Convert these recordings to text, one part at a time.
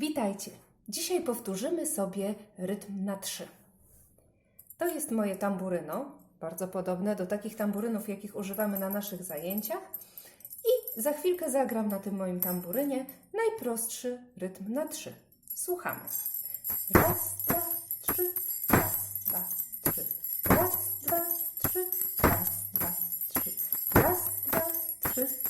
Witajcie! Dzisiaj powtórzymy sobie rytm na trzy. To jest moje tamburyno, bardzo podobne do takich tamburynów, jakich używamy na naszych zajęciach. I za chwilkę zagram na tym moim tamburynie najprostszy rytm na trzy. Słuchamy. Raz, dwa, trzy, raz, dwa, trzy. Raz, dwa, trzy, raz, dwa, trzy. Raz, dwa, trzy,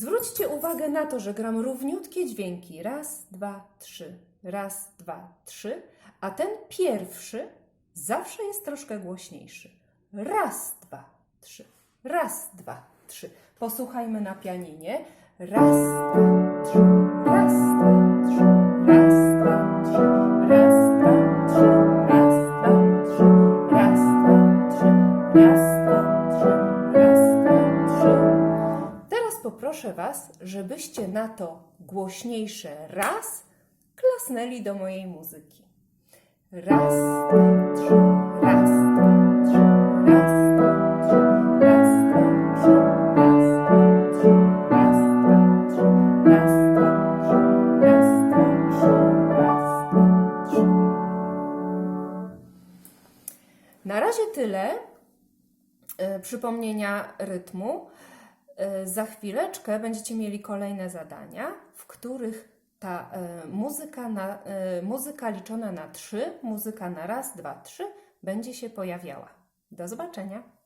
Zwróćcie uwagę na to, że gram równiutkie dźwięki. Raz, dwa, trzy. Raz, dwa, trzy. A ten pierwszy zawsze jest troszkę głośniejszy. Raz, dwa, trzy. Raz, dwa, trzy. Posłuchajmy na pianinie. Raz, dwa, trzy. Raz, dwa, trzy. Raz, dwa, trzy. Raz, dwa, trzy. Raz, dwa, trzy. Raz, poproszę Was, żebyście na to głośniejsze raz klasnęli do mojej muzyki. Raz, dwa, trzy, raz, dwa, trzy, raz, dwa, raz, dwa, raz, dwa, raz, dwa, raz, dwa, raz, dwa, raz. Na razie tyle e, przypomnienia rytmu. E, Za chwileczkę będziecie mieli kolejne zadania, w których ta e, muzyka, na, e, muzyka liczona na trzy, muzyka na raz, dwa, trzy będzie się pojawiała. Do zobaczenia.